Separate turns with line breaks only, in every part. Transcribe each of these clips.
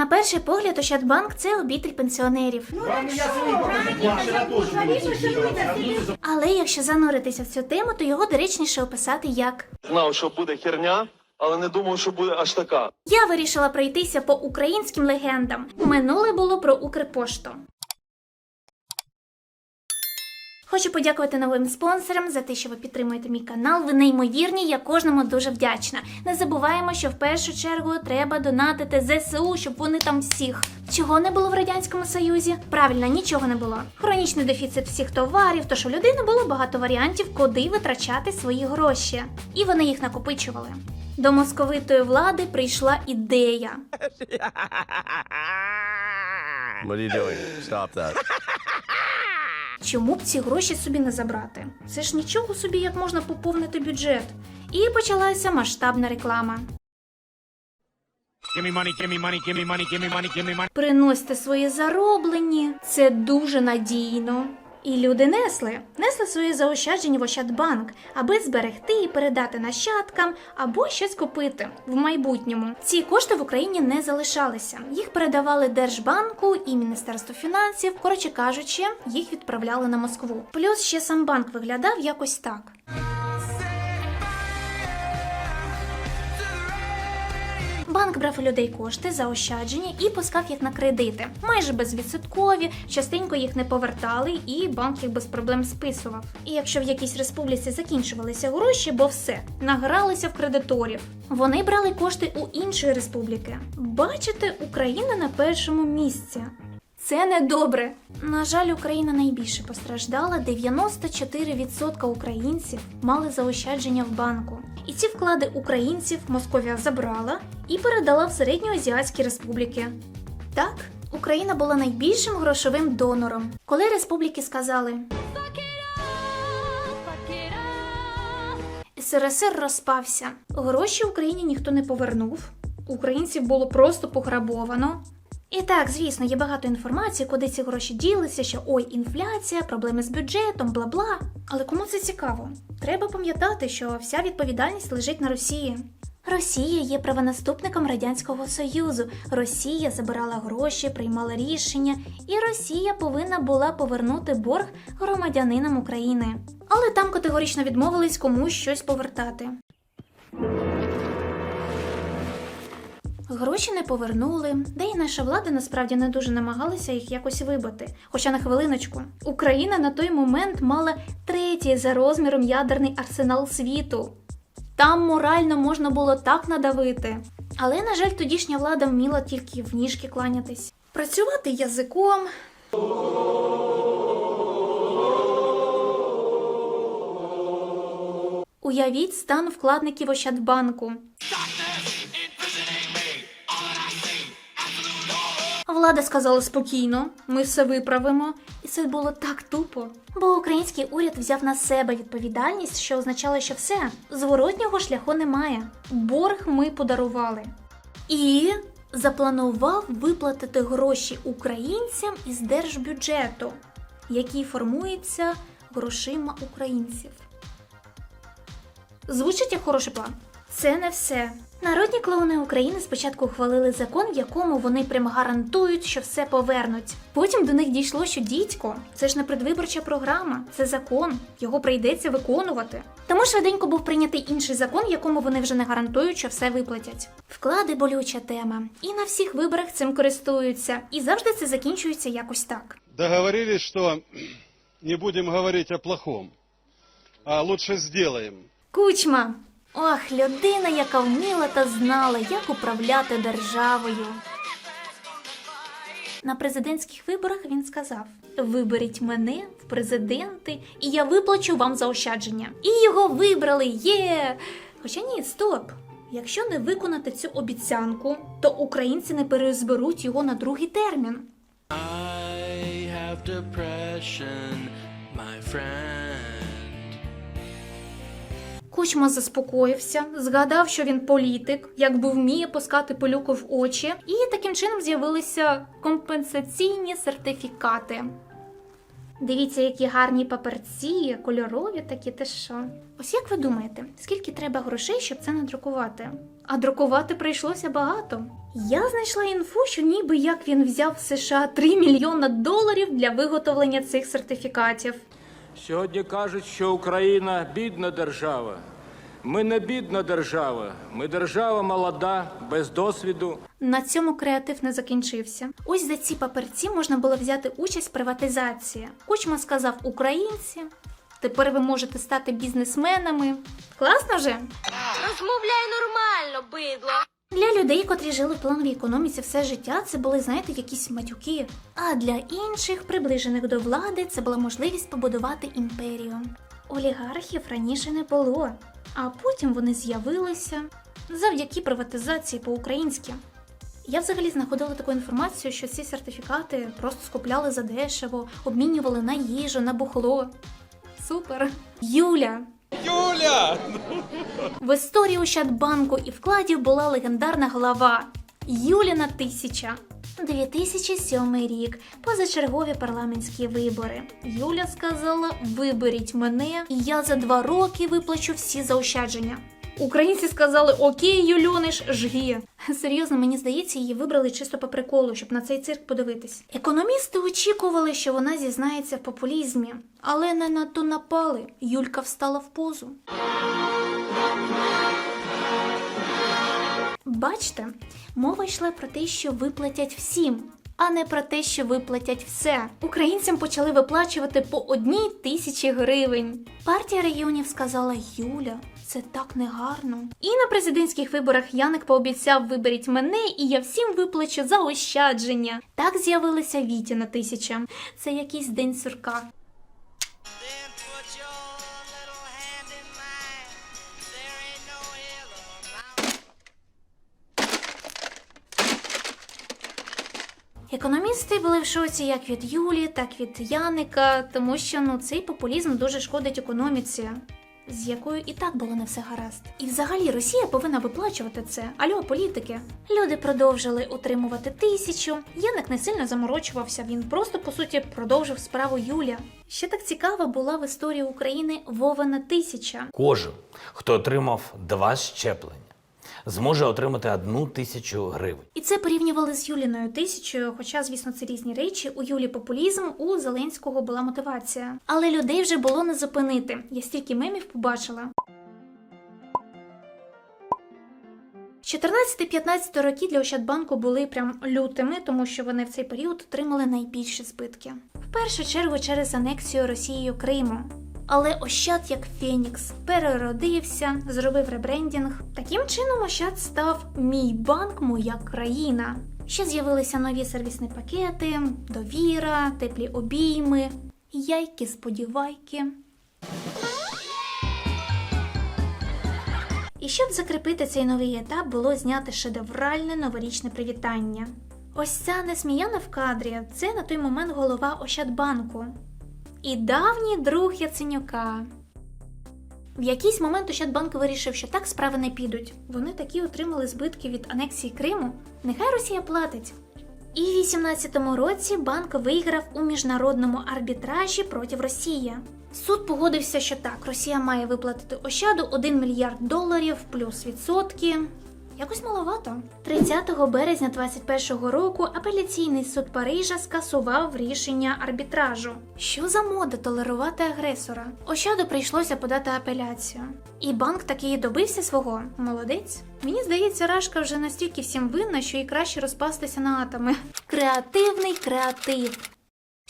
На перший погляд, Ощадбанк це обітель пенсіонерів. Але якщо зануритися в цю тему, то його доречніше описати як
Знав, що буде херня, але не думав, що буде аж така.
Я вирішила пройтися по українським легендам. Минуле було про Укрпошту. Хочу подякувати новим спонсорам за те, що ви підтримуєте мій канал. Ви неймовірні, я кожному дуже вдячна. Не забуваємо, що в першу чергу треба донатити ЗСУ, щоб вони там всіх. Чого не було в радянському союзі? Правильно, нічого не було. Хронічний дефіцит всіх товарів, тож у людини було багато варіантів, куди витрачати свої гроші, і вони їх накопичували. До московитої влади прийшла ідея.
What are you doing? Stop that.
Чому б ці гроші собі не забрати? Це ж нічого собі, як можна поповнити бюджет. І почалася масштабна реклама.
Give me money, give me money, give me money, give me money, give me money.
Приносьте свої зароблені. Це дуже надійно. І люди несли, несли свої заощадження в Ощадбанк, аби зберегти і передати нащадкам або щось купити в майбутньому. Ці кошти в Україні не залишалися. Їх передавали Держбанку і Міністерству фінансів. Коротше кажучи, їх відправляли на Москву. Плюс ще сам банк виглядав якось так. Банк брав у людей кошти, заощадження і пускав їх на кредити, майже безвідсоткові, частенько їх не повертали, і банк їх без проблем списував. І якщо в якійсь республіці закінчувалися гроші, бо все награлися в кредиторів. Вони брали кошти у іншої республіки. Бачите, Україна на першому місці. Це недобре. На жаль, Україна найбільше постраждала. 94% українців мали заощадження в банку. І ці вклади українців Московія забрала і передала в середньоазіатські республіки. Так, Україна була найбільшим грошовим донором. Коли республіки сказали СРСР розпався, гроші Україні ніхто не повернув. Українців було просто пограбовано. І так, звісно, є багато інформації, куди ці гроші ділися, що ой, інфляція, проблеми з бюджетом, бла бла. Але кому це цікаво? Треба пам'ятати, що вся відповідальність лежить на Росії. Росія є правонаступником Радянського Союзу. Росія забирала гроші, приймала рішення, і Росія повинна була повернути борг громадянинам України. Але там категорично відмовились комусь щось повертати. Гроші не повернули, де й наша влада насправді не дуже намагалася їх якось вибити. Хоча на хвилиночку, Україна на той момент мала третій за розміром ядерний арсенал світу. Там морально можна було так надавити. Але, на жаль, тодішня влада вміла тільки в ніжки кланятись. Працювати язиком. Уявіть стан вкладників Ощадбанку. Влада сказала спокійно, ми все виправимо, і це було так тупо. Бо український уряд взяв на себе відповідальність, що означало, що все зворотнього шляху немає. Борг ми подарували. І запланував виплатити гроші українцям із держбюджету, який формується грошима українців. Звучить як хороший план. Це не все. Народні клоуни України спочатку ухвалили закон, в якому вони прям гарантують, що все повернуть. Потім до них дійшло, що дідько, це ж не предвиборча програма, це закон, його прийдеться виконувати. Тому швиденько був прийнятий інший закон, в якому вони вже не гарантують, що все виплатять. Вклади болюча тема, і на всіх виборах цим користуються, і завжди це закінчується якось так.
Договорились, что не будем говорить о плохом, а лучше сделаем.
Кучма. Ох, людина, яка вміла та знала, як управляти державою. На президентських виборах він сказав: Виберіть мене в президенти, і я виплачу вам заощадження. І його вибрали. Є! Хоча ні, стоп. Якщо не виконати цю обіцянку, то українці не перезберуть його на другий термін.
I have depression, my friend.
Кучма заспокоївся, згадав, що він політик, якби вміє пускати пилюку в очі, і таким чином з'явилися компенсаційні сертифікати. Дивіться, які гарні паперці, кольорові такі, те що. Ось як ви думаєте, скільки треба грошей, щоб це надрукувати? А друкувати прийшлося багато. Я знайшла інфу, що ніби як він взяв в США 3 мільйона доларів для виготовлення цих сертифікатів.
Сьогодні кажуть, що Україна бідна держава. Ми не бідна держава. Ми держава молода, без досвіду.
На цьому креатив не закінчився. Ось за ці паперці можна було взяти участь в приватизації. Кучма сказав українці. Тепер ви можете стати бізнесменами. Класно же?
Розмовляй нормально, бидло.
Для людей, котрі жили в плановій економіці все життя, це були, знаєте, якісь матюки. А для інших, приближених до влади, це була можливість побудувати імперію. Олігархів раніше не було, а потім вони з'явилися завдяки приватизації по-українськи. Я взагалі знаходила таку інформацію, що ці сертифікати просто скупляли за дешево, обмінювали на їжу, на бухло. Супер. Юля. Юля! В історії Ощадбанку і вкладів була легендарна глава Юліна тисяча. 2007 рік, позачергові парламентські вибори. Юля сказала: виберіть мене, і я за два роки виплачу всі заощадження. Українці сказали: Окей, Юльониш, жги. Серйозно, мені здається, її вибрали чисто по приколу, щоб на цей цирк подивитись. Економісти очікували, що вона зізнається в популізмі, але не надто напали. Юлька встала в позу. Бачите, мова йшла про те, що виплатять всім, а не про те, що виплатять все. Українцям почали виплачувати по одній тисячі гривень. Партія регіонів сказала Юля. Це так негарно. І на президентських виборах Яник пообіцяв виберіть мене, і я всім виплачу заощадження. Так з'явилася Вітіна тисяча. Це якийсь день сурка. Економісти були в шоці як від Юлі, так від Яника, тому що ну цей популізм дуже шкодить економіці, з якою і так було не все гаразд. І взагалі Росія повинна виплачувати це. Альо, політики. Люди продовжили утримувати тисячу. Яник не сильно заморочувався. Він просто по суті продовжив справу Юля. Ще так цікава була в історії України Вовина тисяча.
Кожен, хто отримав два щеплення, зможе отримати одну тисячу гривень.
І це порівнювали з Юліною тисячою, хоча, звісно, це різні речі. У Юлі популізм, у Зеленського була мотивація. Але людей вже було не зупинити. Я стільки мемів побачила. 14-15 роки для Ощадбанку були прям лютими, тому що вони в цей період отримали найбільші збитки. В першу чергу через анексію Росією Криму. Але Ощад як Фенікс переродився, зробив ребрендінг. Таким чином Ощад став Мій банк, моя країна. Ще з'явилися нові сервісні пакети, довіра, теплі обійми, яйки, сподівайки. І щоб закріпити цей новий етап, було знято шедевральне новорічне привітання. Ось ця несміяна в кадрі це на той момент голова Ощадбанку і давній друг Яценюка. В якийсь момент Ощадбанк вирішив, що так справи не підуть. Вони такі отримали збитки від анексії Криму. Нехай Росія платить. І в 18-му році банк виграв у міжнародному арбітражі проти Росії. Суд погодився, що так, Росія має виплатити Ощаду 1 мільярд доларів плюс відсотки. Якось маловато. 30 березня 21-го року апеляційний суд Парижа скасував рішення арбітражу. Що за мода толерувати агресора? Ощаду прийшлося подати апеляцію. І банк таки і добився свого. Молодець. Мені здається, Рашка вже настільки всім винна, що їй краще розпастися на атоми. Креативний креатив.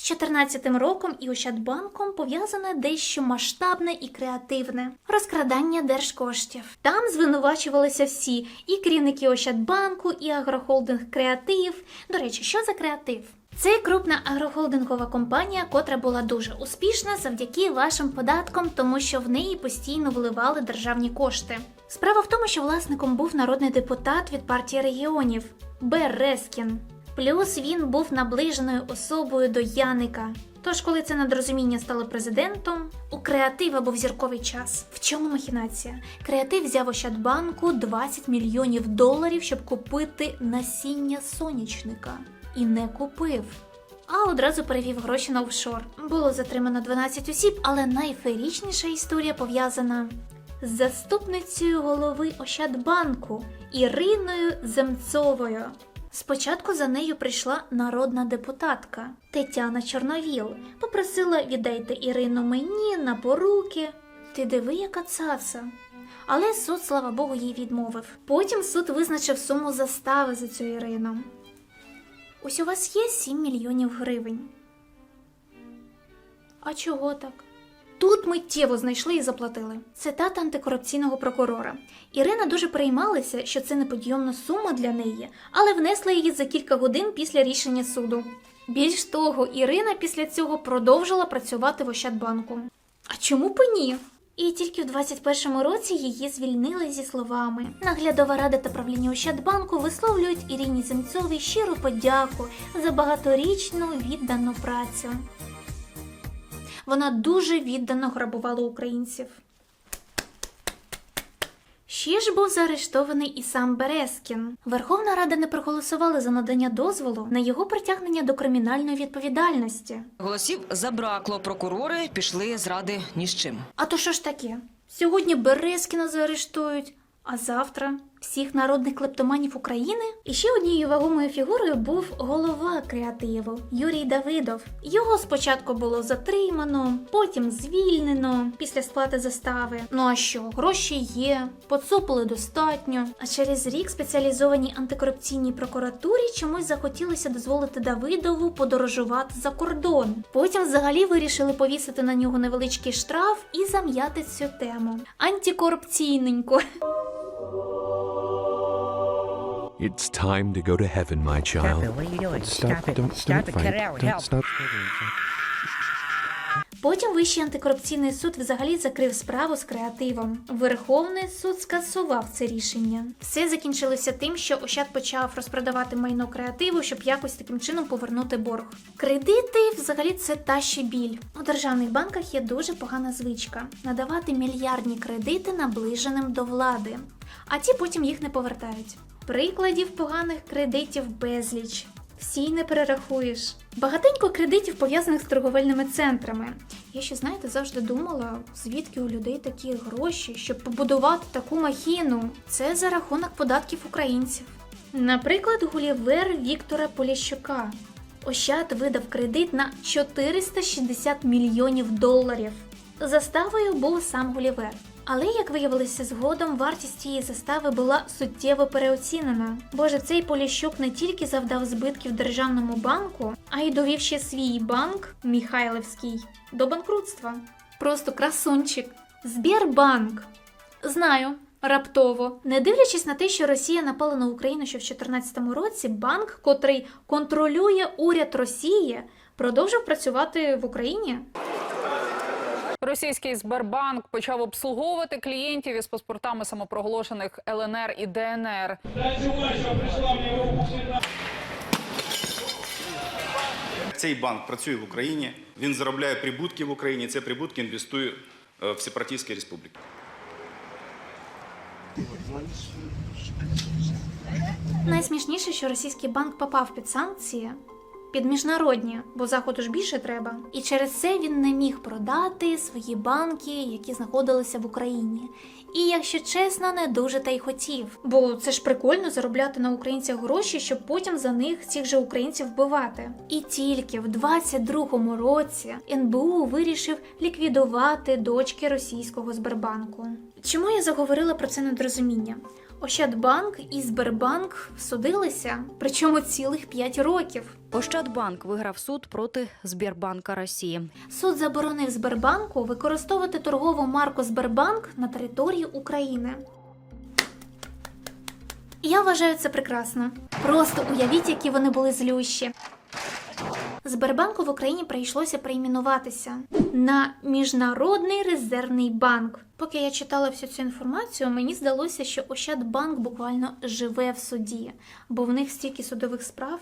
З 14-м роком і Ощадбанком пов'язане дещо масштабне і креативне розкрадання держкоштів. Там звинувачувалися всі: і керівники Ощадбанку, і агрохолдинг Креатив. До речі, що за креатив? Це крупна агрохолдингова компанія, котра була дуже успішна завдяки вашим податкам, тому що в неї постійно вливали державні кошти. Справа в тому, що власником був народний депутат від партії регіонів Березкін. Плюс він був наближеною особою до Яника. Тож, коли це недорозуміння стало президентом, у креатива був зірковий час. В чому махінація? Креатив взяв Ощадбанку 20 мільйонів доларів, щоб купити насіння сонячника. І не купив. а одразу перевів гроші на офшор. Було затримано 12 осіб, але найфеєрічніша історія пов'язана з заступницею голови Ощадбанку Іриною Земцовою. Спочатку за нею прийшла народна депутатка Тетяна Чорновіл. Попросила віддайте Ірину мені на поруки. Ти диви, яка цаца. Але суд, слава Богу, їй відмовив. Потім суд визначив суму застави за цю Ірину. Ось у вас є 7 мільйонів гривень. А чого так? Тут миттєво знайшли і заплатили. Цитата антикорупційного прокурора. Ірина дуже переймалася, що це неподйомна сума для неї, але внесла її за кілька годин після рішення суду. Більш того, Ірина після цього продовжила працювати в Ощадбанку. А чому б і ні? І тільки в 21-му році її звільнили зі словами. Наглядова рада та правління Ощадбанку висловлюють Ірині Земцовій щиру подяку за багаторічну віддану працю. Вона дуже віддано грабувала українців. Ще ж був заарештований і сам Березкін. Верховна Рада не проголосувала за надання дозволу на його притягнення до кримінальної відповідальності.
Голосів забракло. Прокурори пішли з ради ні з чим.
А то що ж таке? Сьогодні Березкіна заарештують, а завтра всіх народних клептоманів України. І ще однією вагомою фігурою був голова креативу Юрій Давидов. Його спочатку було затримано, потім звільнено після сплати застави. Ну а що, гроші є, поцупили достатньо. А через рік спеціалізованій антикорупційній прокуратурі чомусь захотілося дозволити Давидову подорожувати за кордон. Потім взагалі вирішили повісити на нього невеличкий штраф і зам'яти цю тему. Антикорупційненько.
It's time to go to heaven, my child.
What are you doing? Stop, it. Don't, Stop it. Get out. Help.
Потім Вищий антикорупційний суд взагалі закрив справу з креативом. Верховний суд скасував це рішення. Все закінчилося тим, що Ощад почав розпродавати майно креативу, щоб якось таким чином повернути борг. Кредити взагалі це та ще біль. У державних банках є дуже погана звичка надавати мільярдні кредити наближеним до влади, а ті потім їх не повертають. Прикладів поганих кредитів безліч. Всі не перерахуєш. Багатенько кредитів пов'язаних з торговельними центрами. Я ще, знаєте, завжди думала, звідки у людей такі гроші, щоб побудувати таку махіну. Це за рахунок податків українців. Наприклад, гулівер Віктора Поліщука. Ощад видав кредит на 460 мільйонів доларів. Заставою був сам Гулівер. Але, як виявилося згодом, вартість цієї застави була суттєво переоцінена. Боже, цей Поліщук не тільки завдав збитків державному банку, а й довів ще свій банк Міхайлівський до банкрутства. Просто красунчик. Збірбанк. Знаю. Раптово, не дивлячись на те, що Росія напала на Україну ще в 2014 році, банк, котрий контролює уряд Росії, продовжив працювати в Україні.
Російський Сбербанк почав обслуговувати клієнтів із паспортами самопроголошених ЛНР і ДНР.
Цей банк працює в Україні, він заробляє прибутки в Україні. Ці прибутки інвестує е, в сепаратистські республіки.
Найсмішніше, що російський банк попав під санкції, під міжнародні, бо заходу ж більше треба. І через це він не міг продати свої банки, які знаходилися в Україні. І, якщо чесно, не дуже та й хотів. Бо це ж прикольно заробляти на українцях гроші, щоб потім за них цих же українців вбивати. І тільки в 22-му році НБУ вирішив ліквідувати дочки російського Сбербанку. Чому я заговорила про це недорозуміння? Ощадбанк і Сбербанк судилися, причому цілих 5 років.
Ощадбанк виграв суд проти Збірбанка Росії.
Суд заборонив Сбербанку використовувати торгову марку Сбербанк на території України. Я вважаю це прекрасно. Просто уявіть, які вони були злющі. Сбербанку в Україні прийшлося перейменуватися на Міжнародний резервний банк. Поки я читала всю цю інформацію, мені здалося, що Ощадбанк буквально живе в суді, бо в них стільки судових справ.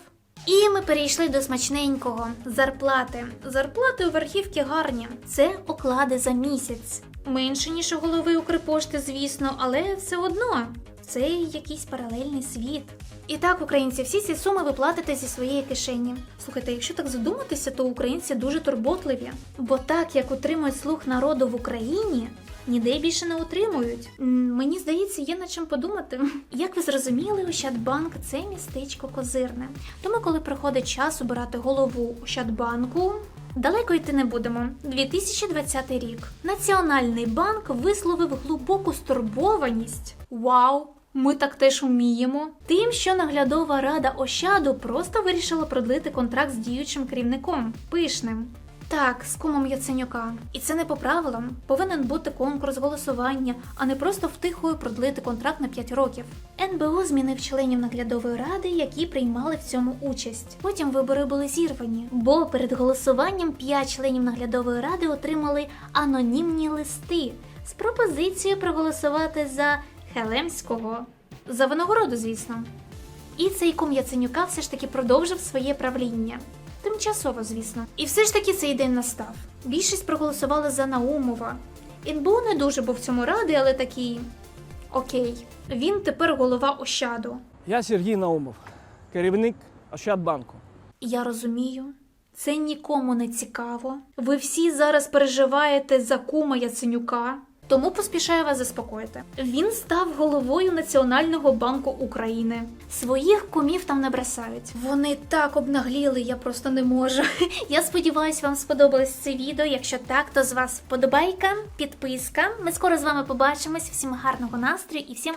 І ми перейшли до смачненького зарплати. Зарплати у верхівки гарні. Це оклади за місяць. Менше ніж у голови Укрпошти, звісно, але все одно. Це якийсь паралельний світ. І так, українці, всі ці суми ви платите зі своєї кишені. Слухайте, якщо так задуматися, то українці дуже турботливі. Бо так як утримують слух народу в Україні, ніде більше не утримують. М, Мені здається, є над чим подумати. Як ви зрозуміли, Ощадбанк це містечко козирне. Тому, коли приходить час обирати голову Ощадбанку, далеко йти не будемо. 2020 рік. Національний банк висловив глибоку стурбованість. Вау! Ми так теж вміємо. Тим, що наглядова рада Ощаду просто вирішила продлити контракт з діючим керівником пишним. Так, з кумом Яценюка. І це не по правилам. Повинен бути конкурс голосування, а не просто втихою продлити контракт на 5 років. НБУ змінив членів наглядової ради, які приймали в цьому участь. Потім вибори були зірвані, бо перед голосуванням 5 членів наглядової ради отримали анонімні листи з пропозицією проголосувати за Хелемського. За винагороду, звісно. І цей кум Яценюка все ж таки продовжив своє правління. Тимчасово, звісно. І все ж таки цей день настав. Більшість проголосували за Наумова. НБУ не дуже був цьому радий, але такий. Окей, він тепер голова Ощаду.
Я Сергій Наумов, керівник Ощадбанку.
Я розумію, це нікому не цікаво. Ви всі зараз переживаєте за кума Яценюка. Тому поспішаю вас заспокоїти. Він став головою Національного банку України. Своїх кумів там не бросають. Вони так обнагліли, я просто не можу. Я сподіваюся, вам сподобалось це відео. Якщо так, то з вас вподобайка, підписка. Ми скоро з вами побачимось. Всім гарного настрою і всім!